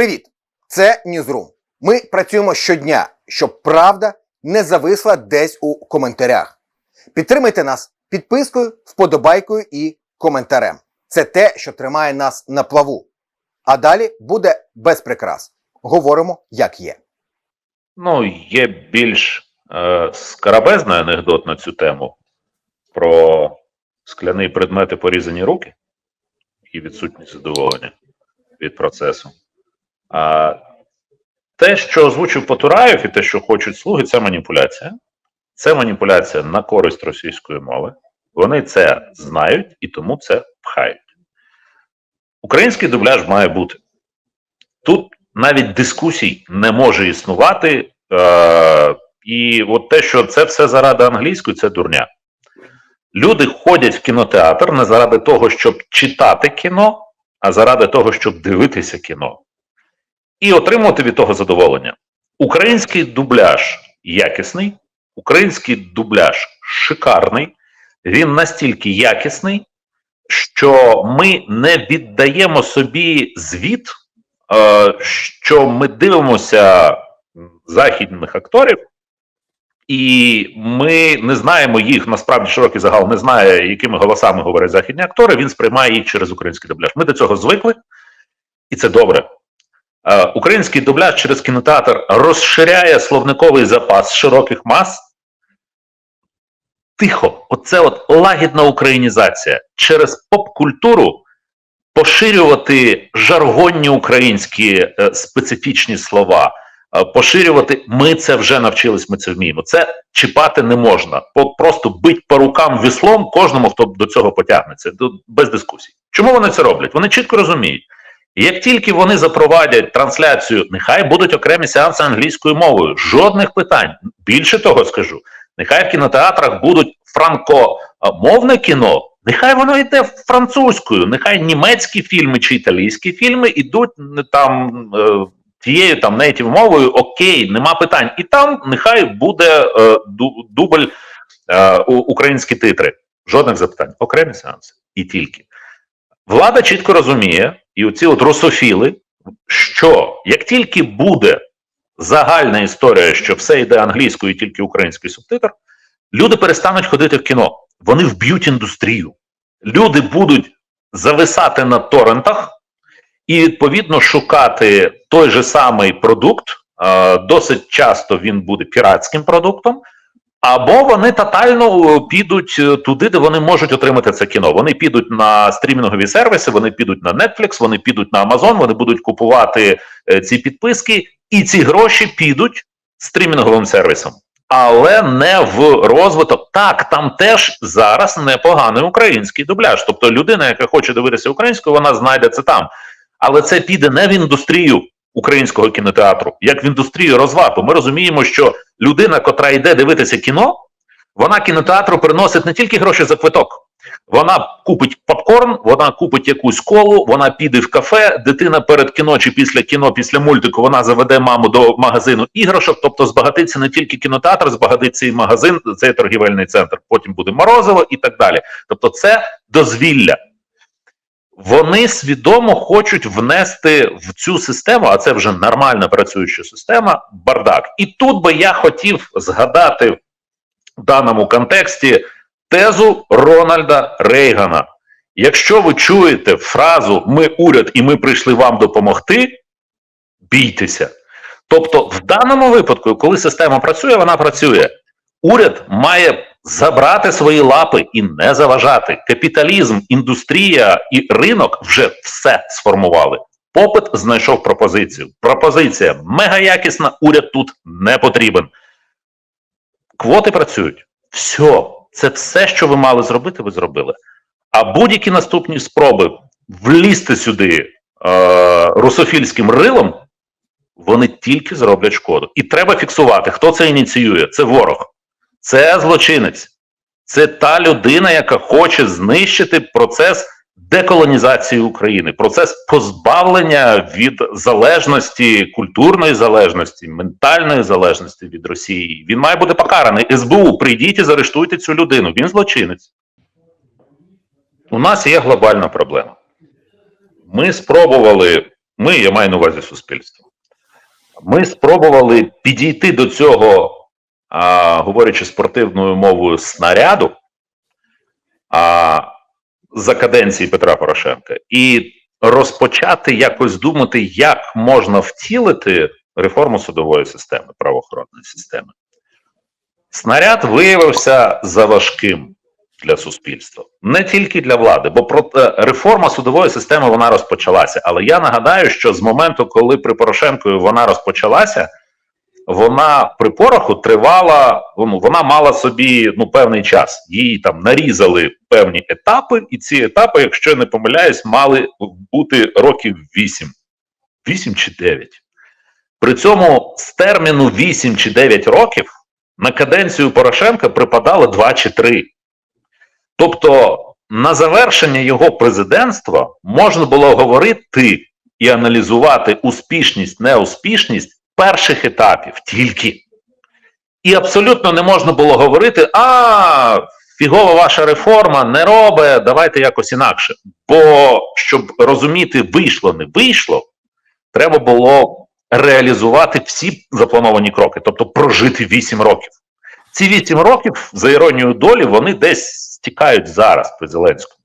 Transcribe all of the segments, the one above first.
Привіт! Це Ньюзрум. Ми працюємо щодня, щоб правда не зависла десь у коментарях. Підтримайте нас підпискою, вподобайкою і коментарем. Це те, що тримає нас на плаву. А далі буде без прикрас. Говоримо, як є. Ну, є більш е, скарабезний анекдот на цю тему про скляний предмет і порізані руки і відсутність задоволення від процесу. А те, що озвучив Потураєв, і те, що хочуть слуги, це маніпуляція. Це маніпуляція на користь російської мови. Вони це знають і тому це пхають. Український дубляж має бути. Тут навіть дискусій не може існувати. Е, і от те, що це все заради англійської, це дурня. Люди ходять в кінотеатр не заради того, щоб читати кіно, а заради того, щоб дивитися кіно. І отримувати від того задоволення. Український дубляж якісний, український дубляж шикарний, він настільки якісний, що ми не віддаємо собі звіт, е, що ми дивимося західних акторів, і ми не знаємо їх, насправді широкий загал не знає, якими голосами говорять західні актори. Він сприймає їх через український дубляж. Ми до цього звикли, і це добре. Е, Український дубляж через кінотеатр розширяє словниковий запас широких мас. Тихо, оце от лагідна українізація через поп-культуру поширювати жаргонні українські е, специфічні слова, е, поширювати ми це вже навчились, ми це вміємо. Це чіпати не можна. Просто бить по рукам віслом кожному, хто до цього потягнеться. Без дискусій. Чому вони це роблять? Вони чітко розуміють. Як тільки вони запровадять трансляцію, нехай будуть окремі сеанси англійською мовою. Жодних питань. Більше того скажу, нехай в кінотеатрах будуть франкомовне кіно, нехай воно йде французькою, нехай німецькі фільми чи італійські фільми ідуть не там е, тією там нейтів мовою, окей, нема питань. І там нехай буде е, дубль е, українські титри. Жодних запитань, окремі сеанси і тільки. Влада чітко розуміє, і оці от русофіли, що як тільки буде загальна історія, що все йде англійською і тільки український субтитр, люди перестануть ходити в кіно. Вони вб'ють індустрію. Люди будуть зависати на торрентах і відповідно шукати той же самий продукт. Досить часто він буде піратським продуктом. Або вони тотально е, підуть е, туди, де вони можуть отримати це кіно. Вони підуть на стрімінгові сервіси, вони підуть на Netflix, вони підуть на Amazon, вони будуть купувати е, ці підписки, і ці гроші підуть стрімінговим сервісам. Але не в розвиток. Так, там теж зараз непоганий український дубляж. Тобто людина, яка хоче дивитися українською, вона знайде це там. Але це піде не в індустрію українського кінотеатру, як в індустрію розваг. Бо Ми розуміємо, що людина, котра йде дивитися кіно, вона кінотеатру приносить не тільки гроші за квиток. Вона купить попкорн, вона купить якусь колу, вона піде в кафе, дитина перед кіно чи після кіно, після мультику, вона заведе маму до магазину іграшок, тобто збагатиться не тільки кінотеатр, збагатиться і магазин, цей торгівельний центр, потім буде морозиво і так далі. Тобто, це дозвілля. Вони свідомо хочуть внести в цю систему, а це вже нормально працююча система, бардак. І тут би я хотів згадати в даному контексті тезу Рональда Рейгана. Якщо ви чуєте фразу Ми уряд і ми прийшли вам допомогти, бійтеся. Тобто, в даному випадку, коли система працює, вона працює. Уряд має забрати свої лапи і не заважати. Капіталізм, індустрія і ринок вже все сформували. Попит знайшов пропозицію. Пропозиція мегаякісна, уряд тут не потрібен. Квоти працюють. Все, це все, що ви мали зробити, ви зробили. А будь-які наступні спроби влізти сюди е, русофільським рилом, вони тільки зроблять шкоду. І треба фіксувати, хто це ініціює. Це ворог, це злочинець, це та людина, яка хоче знищити процес деколонізації України, процес позбавлення від залежності, культурної залежності, ментальної залежності від Росії. Він має бути покараний. СБУ, прийдіть і заарештуйте цю людину. Він злочинець. У нас є глобальна проблема. Ми спробували ми, я маю на увазі суспільство. Ми спробували підійти до цього, а, говорячи спортивною мовою, снаряду а, за каденції Петра Порошенка і розпочати якось думати, як можна втілити реформу судової системи, правоохоронної системи. Снаряд виявився заважким для суспільства, не тільки для влади, бо про е, реформа судової системи вона розпочалася. Але я нагадаю, що з моменту, коли при Порошенкові вона розпочалася, вона при пороху тривала, вона мала собі ну, певний час. Її там нарізали певні етапи, і ці етапи, якщо я не помиляюсь, мали бути років 8. 8 чи 9. При цьому з терміну 8 чи 9 років на каденцію Порошенка припадало 2 чи 3. Тобто на завершення його президентства можна було говорити і аналізувати успішність, неуспішність перших етапів тільки. І абсолютно не можна було говорити: а, фігова ваша реформа не робить, давайте якось інакше. Бо щоб розуміти, вийшло, не вийшло, треба було реалізувати всі заплановані кроки, тобто прожити 8 років. Ці 8 років, за іронією долі, вони десь стікають зараз при Зеленському.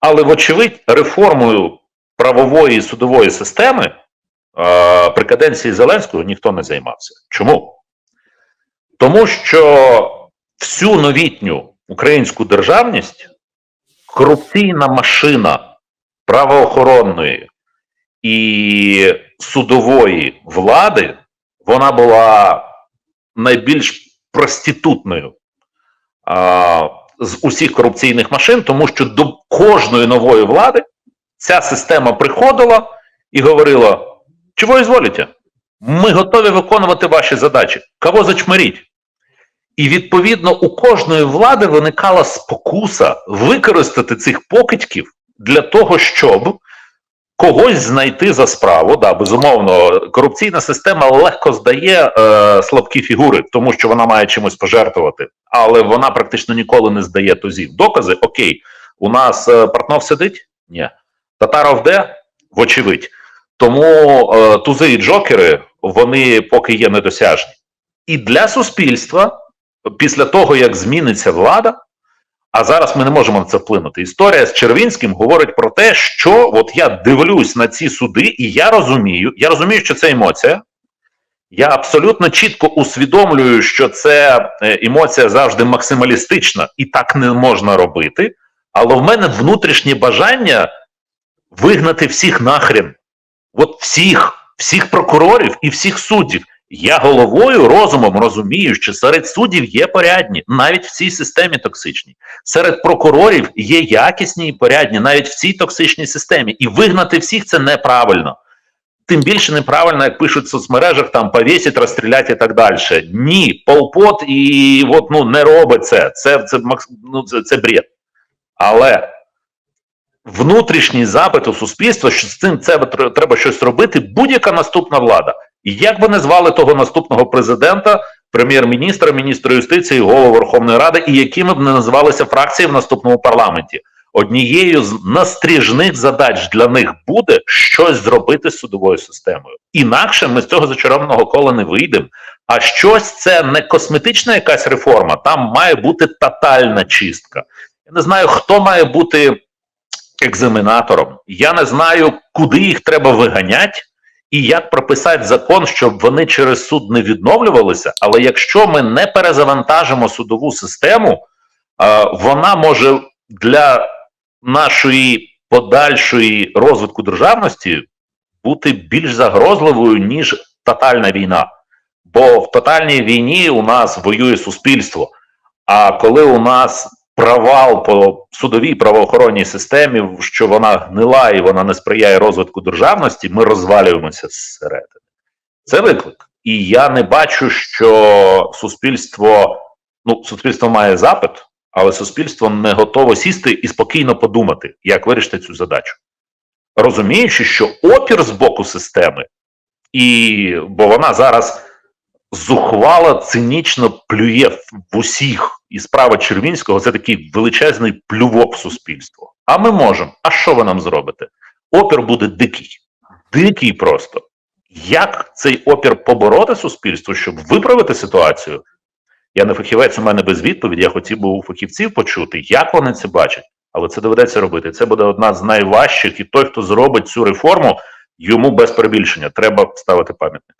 Але, вочевидь, реформою правової і судової системи при каденції Зеленського ніхто не займався. Чому? Тому що всю новітню українську державність корупційна машина правоохоронної і судової влади, вона була найбільш проститутною а, з усіх корупційних машин, тому що до кожної нової влади ця система приходила і говорила: чого ізволите? Ми готові виконувати ваші задачі. Кого зачмиріть? І відповідно у кожної влади виникала спокуса використати цих покидьків для того, щоб когось знайти за справу. Да, безумовно, корупційна система легко здає е, слабкі фігури, тому що вона має чимось пожертвувати, але вона практично ніколи не здає тузів. Докази окей, у нас е, Портнов сидить? Ні. Татаров де? Вочевидь. Тому е, тузи і джокери вони поки є недосяжні. І для суспільства, після того як зміниться влада, а зараз ми не можемо на це вплинути. Історія з Червінським говорить про те, що от я дивлюсь на ці суди, і я розумію, я розумію, що це емоція. Я абсолютно чітко усвідомлюю, що це е, емоція завжди максималістична, і так не можна робити. Але в мене внутрішнє бажання вигнати всіх нахрен. От всіх, всіх прокурорів і всіх суддів. Я головою, розумом розумію, що серед суддів є порядні, навіть в цій системі токсичній. Серед прокурорів є якісні і порядні, навіть в цій токсичній системі. І вигнати всіх це неправильно. Тим більше неправильно, як пишуть в соцмережах, там повісять, розстрілять і так далі. Ні, полпот і от, ну, не робить це. Це, це, ну, це, це бред. Але внутрішній запит у суспільства, що з цим це треба щось робити, будь-яка наступна влада. І як би не звали того наступного президента, прем'єр-міністра, міністра юстиції, голову Верховної Ради, і якими б не називалися фракції в наступному парламенті, однією з настріжних задач для них буде щось зробити з судовою системою. Інакше ми з цього зачарованого кола не вийдемо. А щось це не косметична якась реформа, там має бути тотальна чистка. Я не знаю, хто має бути екзаменатором. Я не знаю, куди їх треба виганяти і як прописати закон, щоб вони через суд не відновлювалися. Але якщо ми не перезавантажимо судову систему, е, вона може для нашої подальшої розвитку державності бути більш загрозливою, ніж тотальна війна. Бо в тотальній війні у нас воює суспільство. А коли у нас провал по судовій правоохоронній системі, що вона гнила і вона не сприяє розвитку державності, ми розвалюємося зсередини. Це виклик. І я не бачу, що суспільство, ну, суспільство має запит, але суспільство не готово сісти і спокійно подумати, як вирішити цю задачу. Розуміючи, що опір з боку системи, і бо вона зараз зухвало, цинічно плює в- усіх. І справа Червінського це такий величезний плювок в суспільство. А ми можемо. А що ви нам зробите? Опір буде дикий. дикий просто. Як цей опір побороти суспільству, щоб виправити ситуацію? Я не фахівець, у мене без відповіді. Я хотів би у фахівців почути, як вони це бачать, але це доведеться робити. Це буде одна з найважчих, і той, хто зробить цю реформу, йому без перебільшення треба ставити пам'ятник.